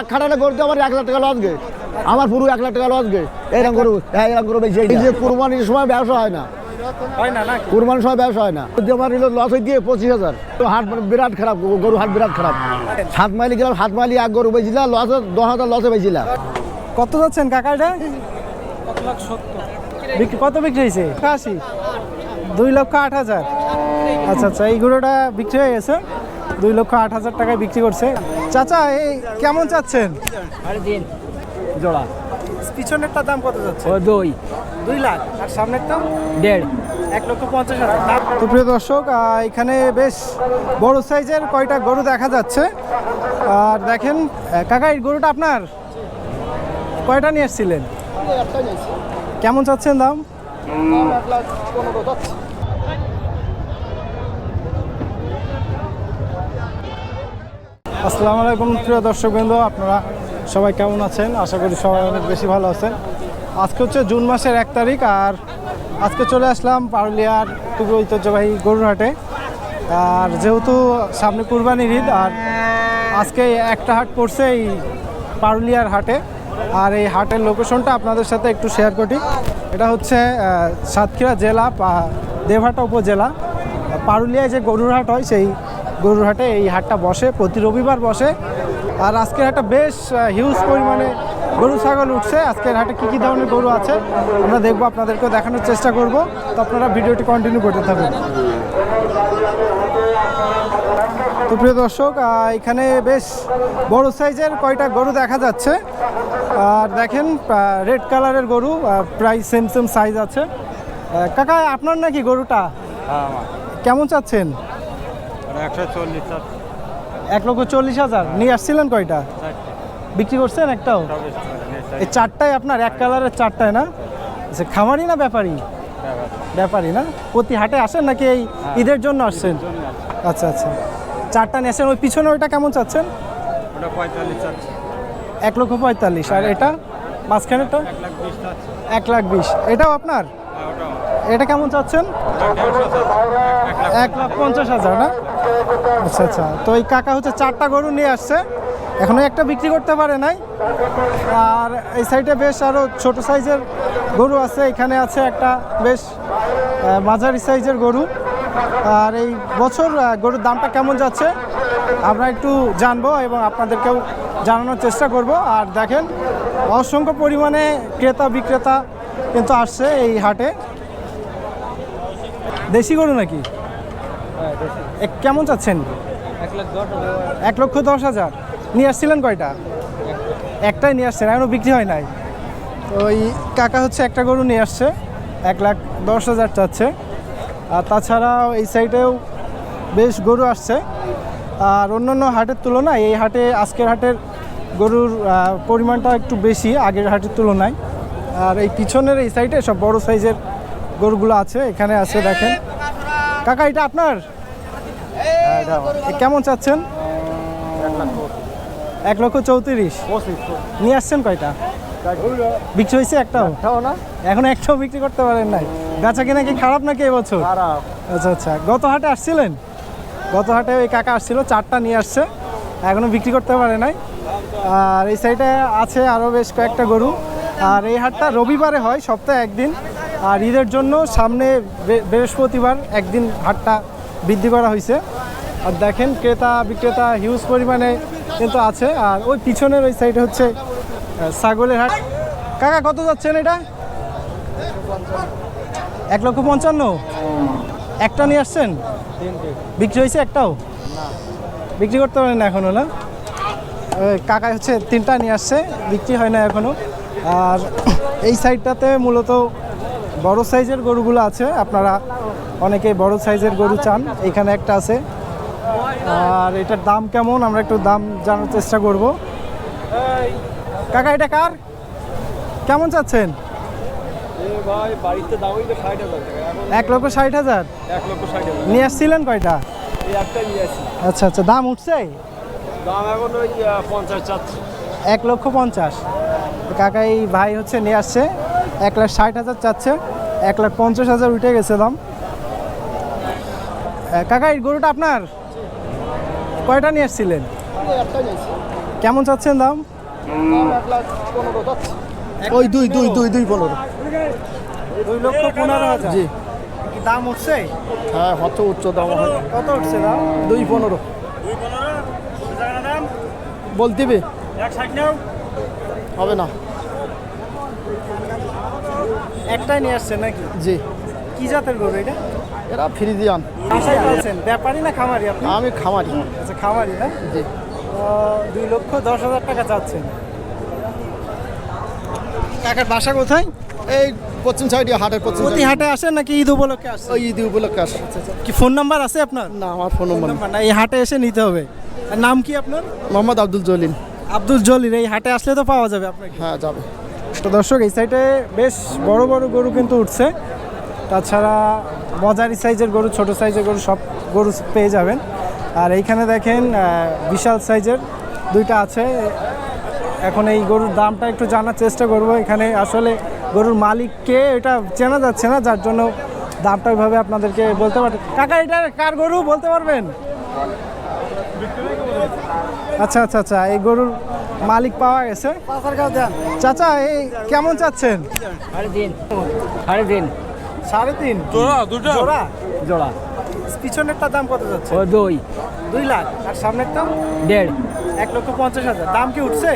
এক খাটালে গরুতে আমার এক লাখ টাকা লস গে। আমার পুরো এক লাখ টাকা লস গে। এরকম গরু হ্যাঁ এরকম গরু বেশি এই যে কুরবানির সময় ব্যবসা হয় না। হয় না না কুরবানির সময় ব্যবসা হয় না। আমার নিল লস হয়ে দিয়ে পঁচিশ হাজার। তো হাট বিরাট খারাপ গরু হাট বিরাট খারাপ। হাত মাইলি গেলাম হাত মাইলি এক গরু বেছিলাম লস দশ হাজার লসে বেছিলাম কত যাচ্ছেন কাকা এটা বিক্রি কত বিক্রি হয়েছে? আশি। দুই লক্ষ আট হাজার। আচ্ছা আচ্ছা এই গরুটা বিক্রি হয়ে গেছে? দুই লক্ষ আট হাজার টাকায় বিক্রি করছে। চাচা এই কেমন চাচ্ছেন? জোড়া। পিছনেরটা দাম কত যাচ্ছে? দুই। দুই লাখ। আর সামনেরটা? দেড়। এক লক্ষ পঞ্চাশ হাজার। তো প্রিয় দর্শক এখানে বেশ বড় সাইজের কয়টা গরু দেখা যাচ্ছে। আর দেখেন কাকা এই গরুটা আপনার? কয়টা নিয়ে এসেছিলেন? কেমন চাচ্ছেন দাম? আসসালামু আলাইকুম প্রিয় দর্শকবৃন্দ, আপনারা সবাই কেমন আছেন? আশা করি সবাই অনেক বেশি ভালো আছেন। আজকে হচ্ছে জুন মাসের এক তারিখ, আর আজকে চলে আসলাম পারুলিয়ার খুবই ঐতিহ্যবাহী গরুরহাটে। আর যেহেতু সামনে কুরবানির ঈদ, আর আজকে একটা হাট পড়ছে এই পারুলিয়ার হাটে। আর এই হাটের লোকেশনটা আপনাদের সাথে একটু শেয়ার করি। এটা হচ্ছে সাতক্ষীরা জেলা দেবহাটা উপজেলা। পারুলিয়ায় যে গরুর হাট হয়, সেই গরুর হাটে এই হাটটা বসে প্রতি রবিবার বসে। আর আজকের হাটটা বেশ হিউজ পরিমাণে গরু ছাগল উঠছে। আজকের হাটে কী কী ধরনের গরু আছে আমরা দেখব আপনাদেরকেও দেখানোর চেষ্টা করব। তো আপনারা ভিডিওটি কন্টিনিউ করতে থাকবেন তো প্রিয় দর্শক এখানে বেশ বড় সাইজের কয়টা গরু দেখা যাচ্ছে। আর দেখেন রেড কালারের গরু প্রায় সেম সেম সাইজ আছে। কাকা আপনার নাকি গরুটা? কেমন চাচ্ছেন? এক লক্ষ চল্লিশ হাজার? নিয়ে আসছিলেন কয়টা? বিক্রি করছেন একটাও? এই চারটায় আপনার এক কালারের চারটায় না? আচ্ছা খামারি না ব্যাপারী? ব্যাপারী না? প্রতি হাটে আসেন নাকি এই ঈদের জন্য আসছেন? আচ্ছা আচ্ছা। চারটা নিয়ে আসেন ওই পিছনে ওইটা কেমন চাচ্ছেন? এক লক্ষ পঁয়তাল্লিশ। আর এটা? মাঝখানেরটা? এক লাখ বিশ এটাও আপনার? এটা কেমন চাচ্ছেন? এক লাখ পঞ্চাশ হাজার না? আচ্ছা আচ্ছা। তো এই কাকা হচ্ছে চারটা গরু নিয়ে আসছে। এখনও একটা বিক্রি করতে পারে নাই। আর এই সাইডে বেশ আরও ছোট সাইজের গরু আছে। এখানে আছে একটা বেশ মাঝারি সাইজের গরু। আর এই বছর গরুর দামটা কেমন যাচ্ছে, আমরা একটু জানব এবং আপনাদেরকেও জানানোর চেষ্টা করব। আর দেখেন, অসংখ্য পরিমাণে ক্রেতা, বিক্রেতা কিন্তু আসছে এই হাটে। দেশি গরু নাকি? কেমন চাচ্ছেন? এক লক্ষ দশ হাজার। নিয়ে আসছিলেন কয়টা? একটাই নিয়ে আসছেন এখনও বিক্রি হয় নাই। ওই কাকা হচ্ছে একটা গরু নিয়ে আসছে, এক লাখ দশ হাজার চাচ্ছে। আর তাছাড়াও এই সাইডেও বেশ গরু আসছে। আর অন্যান্য হাটের তুলনায় এই হাটে, আজকের হাটের গরুর পরিমাণটা একটু বেশি, আগের হাটের তুলনায়। আর এই পিছনের এই সাইডে সব বড় সাইজের গরুগুলো আছে, এখানে আছে দেখেন। কাকা, এটা আপনার? কেমন চাচ্ছেন? এক লক্ষ চৌত্রিশ। নিয়ে আসছেন কয়টা? বিক্রি হয়েছে একটাও? না। এখন একটাও বিক্রি করতে পারেন নাই। গাছা কিনা কি খারাপ নাকি এবছর? আচ্ছা আচ্ছা। গত হাটে আসছিলেন? গত হাটে ওই কাকা আসছিল চারটা নিয়ে আসছে। এখনও বিক্রি করতে পারে নাই। আর এই সাইডে আছে আরও বেশ কয়েকটা গরু। আর এই হাটটা রবিবারে হয় সপ্তাহে একদিন। আর ঈদের জন্য সামনে বৃহস্পতিবার একদিন হাটটা বৃদ্ধি করা হয়েছে। আর দেখেন ক্রেতা, বিক্রেতা হিউজ পরিমাণে কিন্তু আছে। আর ওই পিছনের ওই সাইডে হচ্ছে ছাগলের হাট। কাকা, কত যাচ্ছেন এটা? এক লক্ষ পঞ্চান্ন? একটা নিয়ে আসছেন? বিক্রি হয়েছে একটাও? বিক্রি করতে পারেন না এখনও, না? কাকা হচ্ছে তিনটা নিয়ে আসছে, বিক্রি হয় না এখনও আর এই সাইডটাতে মূলত বড় সাইজের গরুগুলো আছে। আপনারা অনেকেই বড় সাইজের গরু চান। এখানে একটা আছে। আর এটার দাম কেমন? আমরা একটু দাম জানার চেষ্টা করব। কাকা এটা কার? কেমন চাচ্ছেন? এক লক্ষ ষাট হাজার? নিয়ে আসছিলেন কয়টা? আচ্ছা আচ্ছা দাম উঠছে? এক লক্ষ পঞ্চাশ। কাকা এই ভাই হচ্ছে নিয়ে আসছে। এক লাখ ষাট হাজার চাচ্ছে। এক লাখ পঞ্চাশ হাজার উঠে গেছে দাম। কাকা এই গরুটা আপনার? কয়টা নিয়ে আসছিলেন? কেমন চাচ্ছেন দাম? ওই দুই দুই দুই দুই পনেরো। দুই লক্ষ পনেরো হাজার। জি। দাম উঠছে? হ্যাঁ হচ্ছে উচ্চ দাম কত উঠছে দাম? দুই পনেরো। বলতে হবে হবে না। একটাই নিয়ে আসছেন নাকি? জি। কি জাতের গরু এটা? এরা ফ্রিজিয়ান। পালছেন না খামারি আপনি? আমি খামারি। খামারি না? জি। দুই লক্ষ দশ হাজার টাকা চাচ্ছেন। কাকার বাসা কোথায়? এই পশ্চিম সাইডে হাটের পশ্চিম প্রতি হাটে আসেন নাকি ঈদ উপলক্ষে আসেন ওই ঈদ উপলক্ষে আসে। কি ফোন নাম্বার আছে আপনার? না আমার ফোন নম্বর নাম্বার না এই হাটে এসে নিতে হবে। আর নাম কি আপনার? মোহাম্মদ আব্দুল জলিল। আব্দুল জলির এই হাটে আসলে তো পাওয়া যাবে আপনাকে। হ্যাঁ যাবে। তো দর্শক এই সাইডে বেশ বড় বড় গরু কিন্তু উঠছে। তাছাড়া বজারি সাইজের গরু ছোট সাইজের গরু সব গরু পেয়ে যাবেন। আর এইখানে দেখেন বিশাল সাইজের দুইটা আছে। এখন এই গরুর দামটা একটু জানার চেষ্টা করব। এখানে আসলে গরুর মালিককে এটা চেনা যাচ্ছে না যার জন্য দামটা ওইভাবে আপনাদেরকে বলতে পারবেন কাকা এটা কার গরু বলতে পারবেন? আচ্ছা আচ্ছা আচ্ছা এই গরুর মালিক পাওয়া গেছে। চাচা এই কেমন চাচ্ছেন? সাড়ে তিন। জোড়া জোড়া। জোড়া। পিছনেরটা দাম কত যাচ্ছে? দুই। দুই লাখ। আর সামনের তো? দেড়। এক লক্ষ পঞ্চাশ হাজার। দাম কি উঠছে?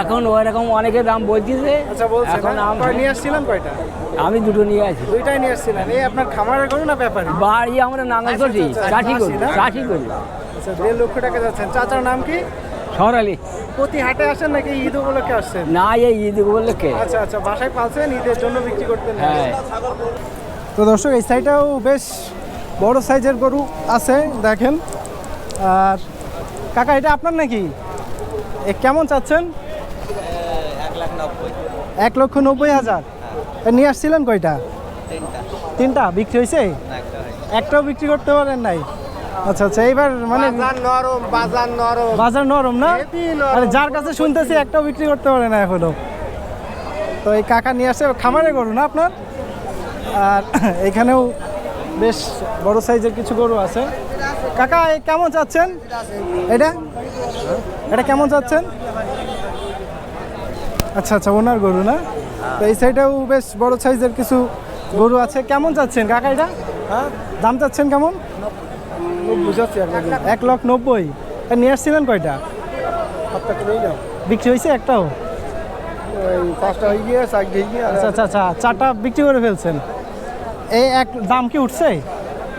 এখন ওই রকম অনেকে দাম বলতেছে। আচ্ছা বলছে এখন না? আম- কয় নিয়ে আসছিলেন কয়টা? আমি দুটো নিয়ে আছি দুইটাই নিয়ে আসছিলেন। এই আপনার খামারের গরু না ব্যাপারে? বাড়ি আমরা নাঙ্গল আচ্ছা, চাষি করি? চাষি করি আচ্ছা দেড় লক্ষ টাকা যাচ্ছেন। চাচার নাম কি? সরালি। প্রতি হাটে আসেন নাকি ঈদ উপলক্ষে আসছেন? না এই ঈদ উপলক্ষে। আচ্ছা আচ্ছা বাসায় পালছেন ঈদের জন্য বিক্রি করতেন হ্যাঁ। তো দর্শক এই সাইডটাও বেশ বড় সাইজের গরু আছে দেখেন। আর কাকা এটা আপনার নাকি? এ কেমন চাচ্ছেন? এক লক্ষ নব্বই হাজার। নিয়ে আসছিলেন কয়টা? তিনটা। বিক্রি হয়েছে? একটাও বিক্রি করতে পারেন নাই? আচ্ছা আচ্ছা এইবার মানে নরম বাজার নরম। বাজার নরম না। আরে যার কাছে শুনতেছি একটাও বিক্রি করতে পারে না এখনও। তো এই কাকা নিয়ে আসে খামারে গরু না আপনার? আর এখানেও বেশ বড় সাইজের কিছু গরু আছে। কাকা কেমন চাচ্ছেন? এটা? এটা কেমন চাচ্ছেন? আচ্ছা আচ্ছা ওনার গরু না? তো এই সাইডেও বেশ বড় সাইজের কিছু গরু আছে। কেমন চাচ্ছেন কাকা এটা? হ্যাঁ। দাম চাচ্ছেন কেমন? এক লক্ষ নব্বই। তা নিয়ে আসছিলেন কয়টা? বিক্রি হয়েছে একটাও? পাঁচটা হয়ে গিয়ে আচ্ছা আচ্ছা আচ্ছা চারটা বিক্রি করে ফেলছেন। এই এক দাম কি উঠছে?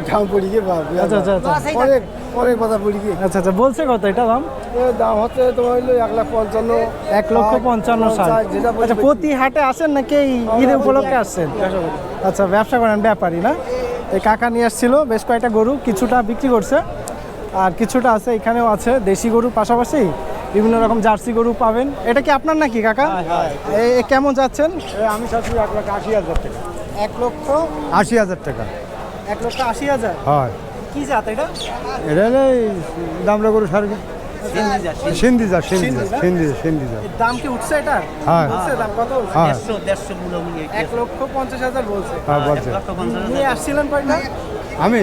দাম পড়ি গিয়ে বাপ আচ্ছা আচ্ছা আচ্ছা। অনেক অনেক কথা পড়ি গিয়ে। আচ্ছা আচ্ছা বলছে কত এটা দাম? দাম হচ্ছে তোমার হইল এক লাখ পঞ্চান্ন। এক লক্ষ পঞ্চান্ন বলছে আচ্ছা প্রতি হাটে আসেন নাকি এই ঈদ উপলক্ষে আসছেন আচ্ছা ব্যবসা করেন ব্যাপারই না? এই কাকা নিয়ে আসছিল বেশ কয়েকটা গরু কিছুটা বিক্রি করছে। আর কিছুটা আছে এখানেও আছে দেশি গরুর পাশাপাশি বিভিন্ন রকম জার্সি গরু পাবেন। এটা কি আপনার নাকি কাকা? এ- এ কেমন যাচ্ছেন? আমি চাচ্ছি এক লাখ আশি হাজার টাকা। এক লক্ষ আশি হাজার টাকা। এক লক্ষ আশি হাজার? হয়। কি জাত এটা? এটা দামরা গরু সার সিন্ধি দাম কি উঠছে এটা? হ্যাঁ। উঠছে দাম কত? উঠছে? হ্যাঁ এক লক্ষ পঞ্চাশ হাজার বলছে। হ্যাঁ বলছে। নিয়ে আসছিলেন কয়টা? আমি?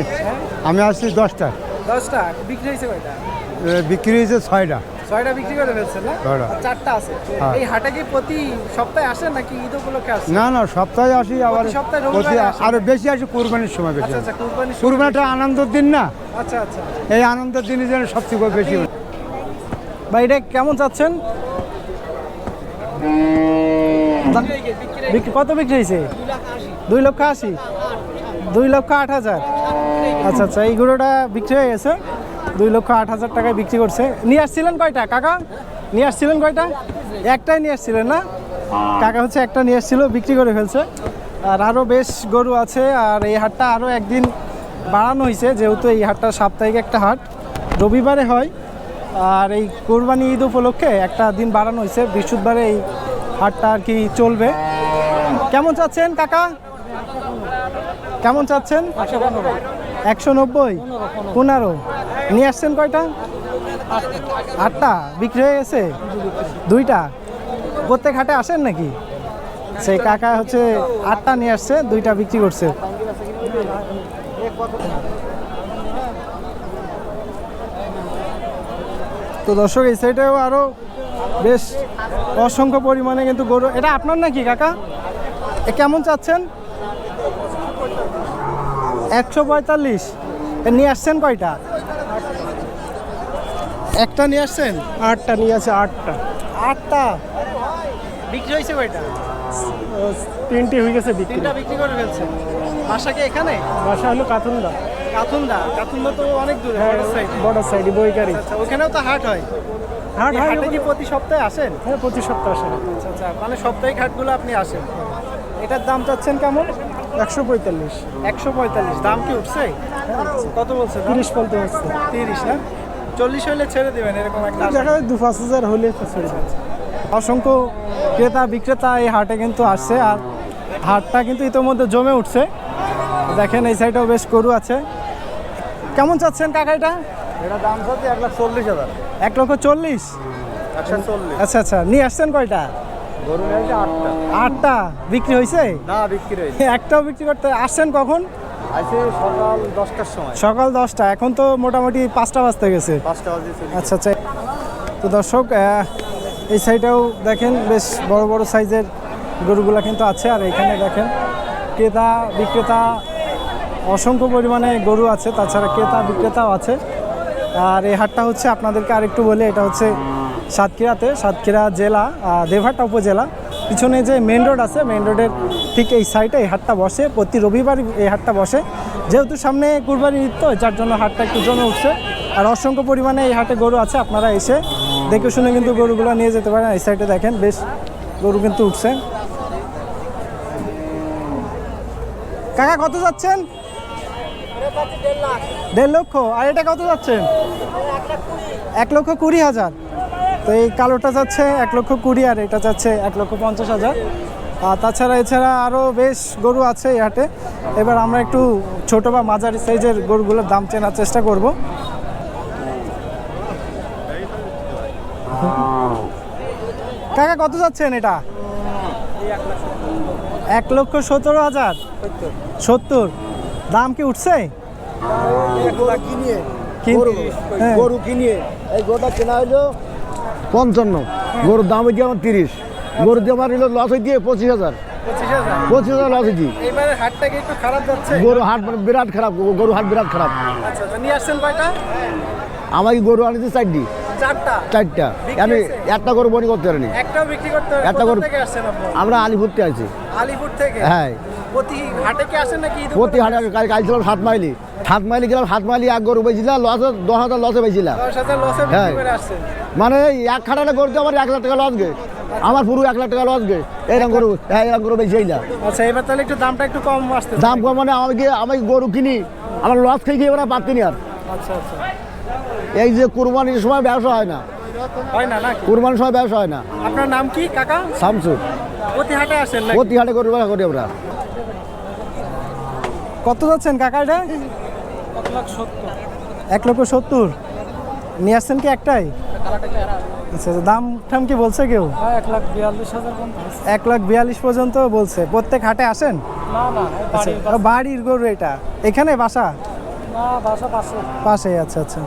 আমি আসছি দশটা। দশটা। বিক্রি হয়েছে কয়টা? বিক্রি হয়েছে ছয়টা। ছয়টা বিক্রি করে ফেলছেন না? চারটা আছে। হ্যাঁ। এই হাটে কি প্রতি সপ্তাহে আসেন নাকি ঈদ উপলক্ষে আসেন? না না সপ্তাহে আসি আবার সপ্তাহে আরও বেশি আসি কোরবানির সময় বেশি। আচ্ছা আচ্ছা আনন্দের দিন না? আচ্ছা আচ্ছা। এই আনন্দের দিনে যেন সবচেয়ে বেশি ভাই এটা কেমন চাচ্ছেন? বিক্রি- কত বিক্রি হয়েছে? দুই লক্ষ আশি? দুই লক্ষ আট হাজার? আচ্ছা আচ্ছা এই গরুটা বিক্রি হয়ে গেছে। দুই লক্ষ আট হাজার টাকায় বিক্রি করছে। নিয়ে আসছিলেন কয়টা? কাকা নিয়ে আসছিলেন কয়টা? একটাই নিয়ে আসছিলেন না? কাকা হচ্ছে একটা নিয়ে আসছিল বিক্রি করে ফেলছে। আর আরও বেশ গরু আছে আর এই হাটটা আরও একদিন বাড়ানো হয়েছে যেহেতু এই হাটটা সাপ্তাহিক একটা হাট। রবিবারে হয় আর এই কোরবানি ঈদ উপলক্ষে একটা দিন বাড়ানো হয়েছে। বৃহস্পতিবারে এই হাটটা আর কি চলবে। কেমন চাচ্ছেন কাকা? কেমন চাচ্ছেন? একশো নব্বই। পনেরো। নিয়ে আসছেন কয়টা? আটটা। বিক্রি হয়ে গেছে? দুইটা। প্রত্যেক হাটে আসেন নাকি? সেই কাকা হচ্ছে আটটা নিয়ে আসছে, দুইটা বিক্রি করছে। তো দর্শক, এই সাইডেও আরও বেশ অসংখ্য পরিমাণে কিন্তু গরু এটা আপনার নাকি কাকা? এ কেমন চাচ্ছেন? একশো পঁয়তাল্লিশ। নিয়ে আসছেন কয়টা? একটা নিয়ে আসছেন? আটটা নিয়ে আছে আটটা। আটটা? বিক্রি হয়েছে কয়টা? তিনটে হয়ে গেছে বিক্রি। তিনটা বিক্রি করে ফেলছে। বাসা কি এখানে? বাসা হলো কাতুন্দা কাতুন্দা কাতুন্দা তো অনেক দূরে হ্যাঁ border side। বর্ডার সাইডে বইকারি। আচ্ছা ওখানেও তো হাট হয়। হাট হয় হাটে কি প্রতি সপ্তাহে আসেন? হ্যাঁ প্রতি সপ্তাহে আসে আচ্ছা আচ্ছা মানে সাপ্তাহিক হাটগুলো আপনি আসেন। এটার দাম চাচ্ছেন কেমন? একশো পঁয়তাল্লিশ। একশো পঁয়তাল্লিশ। দাম কি উঠছে? কত বলছে? তিরিশ বলতে হচ্ছে তিরিশ না চল্লিশ হইলে ছেড়ে দেবেন এরকম একটা। দেখা যায় দু পাঁচ হাজার হলে তো ছেড়ে যাচ্ছে অসংখ্য ক্রেতা বিক্রেতা এই হাটে কিন্তু আসছে আর হাটটা কিন্তু ইতোমধ্যে জমে উঠছে। দেখেন এই সাইডেও বেশ গরু আছে। কেমন চাচ্ছেন কাকা এটা? এটা দাম হচ্ছে এক লাখ চল্লিশ হাজার। এক লক্ষ চল্লিশ? আচ্ছা আচ্ছা নিয়ে আসছেন কয়টা? গরু আটটা। আটটা? বিক্রি হয়েছে না বিক্রি হয়েছে একটাও বিক্রি করতে আসছেন কখন? সকাল দশটার সময়। সকাল দশটা এখন তো মোটামুটি পাঁচটা বাজতে গেছে। পাঁচটা বাজে আচ্ছা আচ্ছা। তো দর্শক এই সাইডেও দেখেন বেশ বড় বড় সাইজের গরুগুলা কিন্তু আছে। আর এখানে দেখেন ক্রেতা বিক্রেতা অসংখ্য পরিমাণে গরু আছে। তাছাড়া ক্রেতা বিক্রেতাও আছে। আর এই হাটটা হচ্ছে আপনাদেরকে আরেকটু বলে এটা হচ্ছে সাতক্ষীরাতে। সাতক্ষীরা জেলা দেবহাটা উপজেলা। পিছনে যে মেন রোড আছে মেন রোডের ঠিক এই সাইডে এই হাটটা বসে। প্রতি রবিবার এই হাটটা বসে। যেহেতু সামনে কুরবানি ঈদ তো, যার জন্য হাটটা একটু জমে উঠছে। আর অসংখ্য পরিমাণে এই হাটে গরু আছে, আপনারা এসে দেখে শুনে কিন্তু গরুগুলো নিয়ে যেতে পারেন। এই সাইডে দেখেন, বেশ গরু কিন্তু উঠছে। কাকা, কত যাচ্ছেন? দেড় লক্ষ। আর এটা কত যাচ্ছেন? এক লক্ষ কুড়ি হাজার। তো এই কালোটা যাচ্ছে এক লক্ষ কুড়ি আর এটা যাচ্ছে এক লক্ষ পঞ্চাশ হাজার। আর তাছাড়া এছাড়া আরও বেশ গরু আছে এই হাটে। এবার আমরা একটু ছোট বা মাঝারি সাইজের গরুগুলোর দাম চেনার চেষ্টা করব। কাকা কত যাচ্ছেন এটা? এক লক্ষ সতেরো হাজার। সত্তর। দাম কি উঠছে? কিনিয়ে কি? গরু হ্যাঁ। গরু কিনিয়ে এই গোটা কেনা হইল পঞ্চান্ন। গরুর দাম হয়েছে আমার তিরিশ। গরুর দিয়ে আমার লস হয়েছে পঁচিশ হাজার। পঁচিশ হাজার? পঁচিশ হাজার লস হয়েছে গরু হাট মানে বিরাট খারাপ গরু হাট বিরাট খারাপ। আমাকে গরু আনিতে চারটি। চারটা। চারটা। আমি একটা বনি করতে পারিনি। একটাও বিক্রি একটা আমরা আলিপুরতে আছি। আলিপুর থেকে? হ্যাঁ। প্রতি হাটে কি আসেন নাকি প্রতি হাটে কাল কাল ছিলাম সাত মাইলি। সাত মাইলি গেলাম সাত মাইলি এক গরু বেছিলাম লস দশ হাজার বেছিলাম হ্যাঁ। মানে এক খাটাটা গরুতে আমার এক লাখ টাকা লস গে। আমার পুরো এক লাখ টাকা লস গে। এইরকম গরু হ্যাঁ এরকম গরু না আচ্ছা এবার তাহলে একটু দামটা একটু কম দাম কম মানে আমি গিয়ে আমি গরু কিনি। আমার লস খেয়ে গিয়ে ওরা পারতিনি আর। আচ্ছা আচ্ছা। এই যে কুরবানির সময় ব্যবসা হয় না। হয় না নাকি? কুরবানির সময় ব্যবসা হয় না। আপনার নাম কি কাকা? শামসুর। প্রতি হাটে আসেন নাকি? প্রতি হাটে গরু করি আমরা। কত যাচ্ছেন কাকা এটা? এক লক্ষ সত্তর। নিয়ে আসছেন কি একটাই? আচ্ছা আচ্ছা, দাম ঠাম কি বলছে কেউ? এক লাখ বিয়াল্লিশ হাজার এক লাখ বিয়াল্লিশ পর্যন্ত বলছে। প্রত্যেক হাটে আসেন? না না আচ্ছা, বাড়ির গরু এটা। এখানে বাসা? পাশে আচ্ছা আচ্ছা।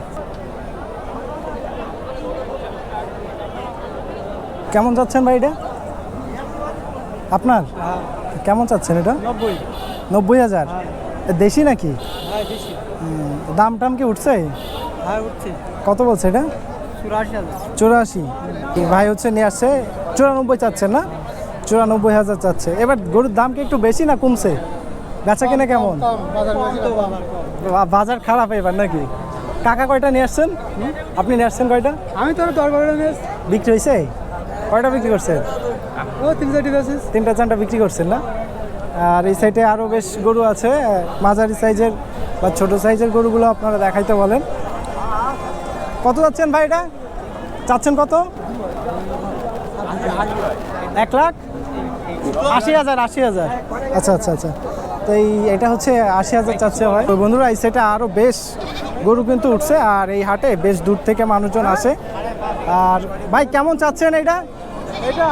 কেমন যাচ্ছেন ভাই এটা? আপনার? কেমন চাচ্ছেন এটা? নব্বই। হাজার? দেশি নাকি? হ্যাঁ দাম টাম কি উঠছে? হ্যাঁ কত বলছে এটা? চুরাশি ভাই হচ্ছে নিয়ে আসছে চুরানব্বই চাচ্ছেন না? চুরানব্বই হাজার চাচ্ছে। এবার গরুর দাম কি একটু বেশি না কমছে? বেচা কিনা কেমন? বাজার খারাপ এবার নাকি? কাকা কয়টা নিয়ে আসছেন? আপনি নিয়ে আসছেন কয়টা? আমি তো বিক্রি হয়েছে? কয়টা বিক্রি করছেন? ও তিন চারটি বেসিস তিনটা চারটা বিক্রি করছেন না? আর এই সাইডে আরও বেশ গরু আছে মাঝারি সাইজের বা ছোট সাইজের গরুগুলো আপনারা দেখাইতে বলেন। কত যাচ্ছেন ভাই এটা? চাচ্ছেন কত? এক লাখ? আশি হাজার আশি হাজার। আচ্ছা আচ্ছা আচ্ছা। তো এই এটা হচ্ছে আশি হাজার চাচ্ছে হয় তো বন্ধুরা এই সাইডে আরও বেশ গরু কিন্তু উঠছে আর এই হাটে বেশ দূর থেকে মানুষজন আসে। আর ভাই কেমন চাচ্ছেন এটা? এটা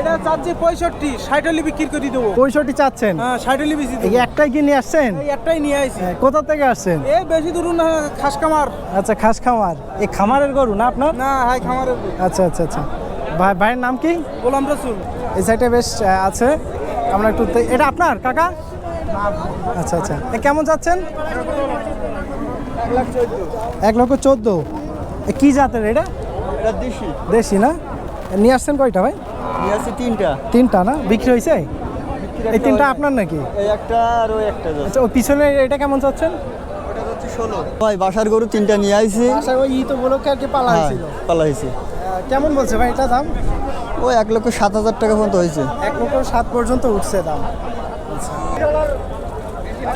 এটা চাচ্ছি পঁয়ষট্টি ষাট হলে বিক্রি করে দেবো। পঁয়ষট্টি চাচ্ছেন? হ্যাঁ ষাট হলে বেশি এই একটাই কি নিয়ে আসছেন? এই একটাই নিয়ে আইছি। হ্যাঁ, কোথা থেকে আসছেন? এ বেশি দূর না খাস কামার আচ্ছা খাস খামার। এই খামারের গরু না আপনার? না হাই খামারের আচ্ছা আচ্ছা আচ্ছা। ভাই ভাইয়ের নাম কি? গোলাম রসুল। এই সাইডে বেশ আছে। আমরা একটু এটা আপনার কাকা? আচ্ছা আচ্ছা। এ কেমন যাচ্ছেন এক লক্ষ চোদ্দ। এ কি জাতের এটা? এটা দেশি। দেশি না? নিয়ে আসছেন কয়টা ভাই? নিয়ে আসছি তিনটা। তিনটা না? বিক্রি হয়েছে এই তিনটা আপনার নাকি? এই একটা আর ওই একটা আচ্ছা ওই পিছনে এটা কেমন চাচ্ছেন? ভাই বাসার গরু তিনটা নিয়ে আইছি। আচ্ছা ওই তো উপলক্ষে আর কি পালা হ্যাঁ হয়েছিল? পালা হয়েছে। কেমন বলছে ভাই এটা দাম? ওই এক লক্ষ সাত হাজার টাকা পর্যন্ত হয়েছে। এক লক্ষ সাত পর্যন্ত উঠছে দাম। আহ,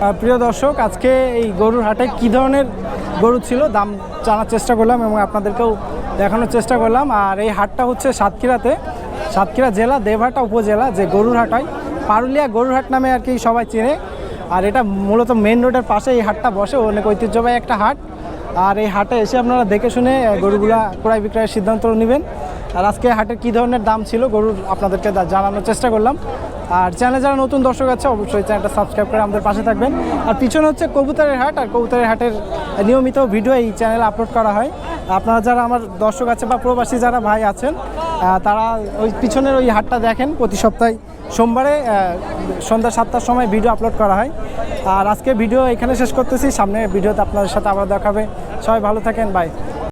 প্রিয় দর্শক, আজকে এই গরুর হাটে কি ধরনের গরু ছিল? দাম জানার চেষ্টা করলাম এবং আপনাদেরকেও দেখানোর চেষ্টা করলাম। আর এই হাটটা হচ্ছে সাতক্ষীরাতে। সাতক্ষীরা জেলা দেবহাটা উপজেলা, যে গরুর হাট হয়। পারুলিয়া গরুর হাট নামে আর কি সবাই চেনে। আর এটা মূলত মেন রোডের পাশে এই হাটটা বসে। অনেক ঐতিহ্যবাহী একটা হাট। আর এই হাটে এসে আপনারা দেখে শুনে গরুগুলা ক্রয় বিক্রয়ের সিদ্ধান্ত নেবেন। আর আজকে হাটের কী ধরনের দাম ছিল, গরুর আপনাদেরকে জানানোর চেষ্টা করলাম। আর চ্যানেলে যারা নতুন দর্শক আছে, অবশ্যই চ্যানেলটা সাবস্ক্রাইব করে আমাদের পাশে থাকবেন। আর পিছনে হচ্ছে কবুতরের হাট, আর কবুতরের হাটের নিয়মিত ভিডিও এই চ্যানেলে আপলোড করা হয়। আপনারা যারা আমার দর্শক আছে বা প্রবাসী যারা ভাই আছেন তারা ওই পিছনের ওই হাটটা দেখেন। প্রতি সপ্তাহে সোমবারে সন্ধ্যা সাতটার সময় ভিডিও আপলোড করা হয়। আর আজকে ভিডিও এখানে শেষ করতেছি। সামনে ভিডিওতে আপনাদের সাথে আবার দেখাবে। সবাই ভালো থাকেন। বাই